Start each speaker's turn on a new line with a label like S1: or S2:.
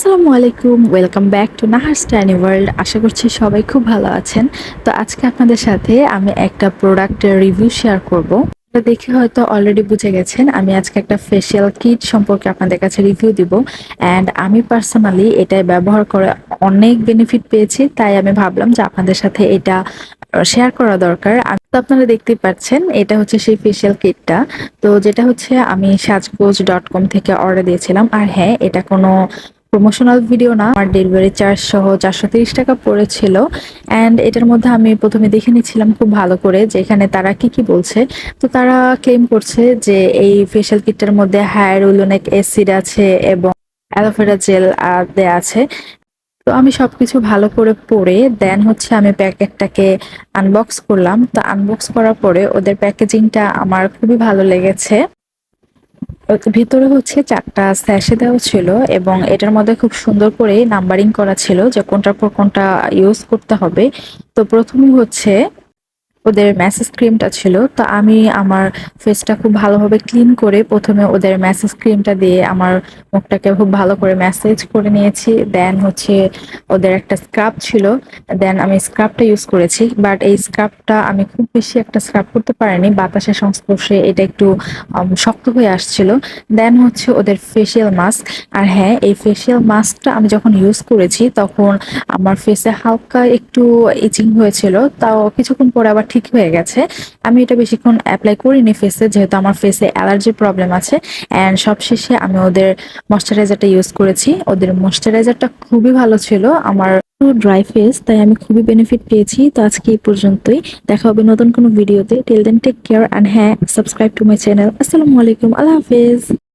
S1: আসসালামু আলাইকুম welcome back to Nahar স্ট্যানি ওয়ার্ল্ড আশা করছি সবাই খুব ভালো আছেন। তো আজকে আপনাদের সাথে আমি একটা প্রোডাক্টের রিভিউ শেয়ার করব। দেখে হয়তো অলরেডি বুঝে গেছেন, আমি আজকে একটা ফেসিয়াল কিট সম্পর্কে আপনাদের কাছে রিভিউ দিব। অ্যান্ড আমি পার্সোনালি এটা ব্যবহার করে অনেক বেনিফিট পেয়েছি, তাই আমি ভাবলাম যে আপনাদের সাথে এটা শেয়ার করা দরকার। তো আপনারা দেখতেই পাচ্ছেন, এটা হচ্ছে সেই ফেসিয়াল কিটটা তো যেটা হচ্ছে আমি সাজগোজ ডট কম থেকে অর্ডার দিয়েছিলাম। আর হ্যাঁ এটা কোনো প্রমোশনাল ভিডিও না, আমার ডেলিভারি চার্জ সহ চারশো তিরিশ টাকা পড়েছিল। অ্যান্ড এটার মধ্যে আমি প্রথমে দেখে নিচ্ছিলাম খুব ভালো করে যে এখানে তারা কি কি বলছে। তো তারা ক্লেম করছে যে এই ফেশিয়াল কিটটার মধ্যে হায়ারুলোনিক অ্যাসিড আছে এবং অ্যালোভেরা জেল দেয়া আছে। তো আমি সবকিছু ভালো করে পড়ে দেন হচ্ছে আমি প্যাকেটটাকে আনবক্স করলাম। তো আনবক্স করার পরে ওদের প্যাকেজিংটা আমার খুবই ভালো লেগেছে। ভিতরে হচ্ছে চারটা স্যাশে দেওয়া ছিল এবং এটার মধ্যে খুব সুন্দর করে নাম্বারিং করা ছিল যে কোনটার পর কোনটা ইউজ করতে হবে। তো প্রথমে হচ্ছে ওদের ম্যাসেজ ক্রিমটা ছিল, তো আমি আমার ফেসটা খুব ভালোভাবে ক্লিন করে প্রথমে ওদের ম্যাসেজ ক্রিমটা দিয়ে আমার মুখটাকে খুব ভালো করে ম্যাসেজ করে নিয়েছি। দেন হচ্ছে ওদের একটা স্ক্রাব ছিল দেন আমি স্ক্রাবটা ইউজ করেছি। বাট এই স্ক্রাবটা আমি খুব বেশি একটা স্ক্রাব করতে পারিনি, বাতাসের সংস্পর্শে এটা একটু শক্ত হয়ে আসছিল। দেন হচ্ছে ওদের ফেসিয়াল মাস্ক আর হ্যাঁ এই ফেসিয়াল মাস্কটা আমি যখন ইউজ করেছি, তখন আমার ফেসে হালকা একটু ইচিং হয়েছিল, তাও কিছুক্ষণ পরে আবার ঠিক হয়ে গেছে। আমি এটা বেশিক্ষণ অ্যাপ্লাই করিনি ফেসে যেহেতু আমার ফেসে অ্যালার্জির প্রবলেম আছে। অ্যান্ড সবশেষে আমি ওদের ময়শ্চারাইজারটা ইউজ করেছি। ওদের ময়শ্চারাইজারটা খুবই ভালো ছিল। আমার ড্রাই ফেস তাই আমি খুবই বেনিফিট পেয়েছি। তো আজকে এই পর্যন্তই। দেখা হবে নতুন কোনো ভিডিওতে tell then take care and হ্যাঁ সাবস্ক্রাইব টু মাই চ্যানেল আসসালামু আলাইকুম। আল্লাহ হাফেজ।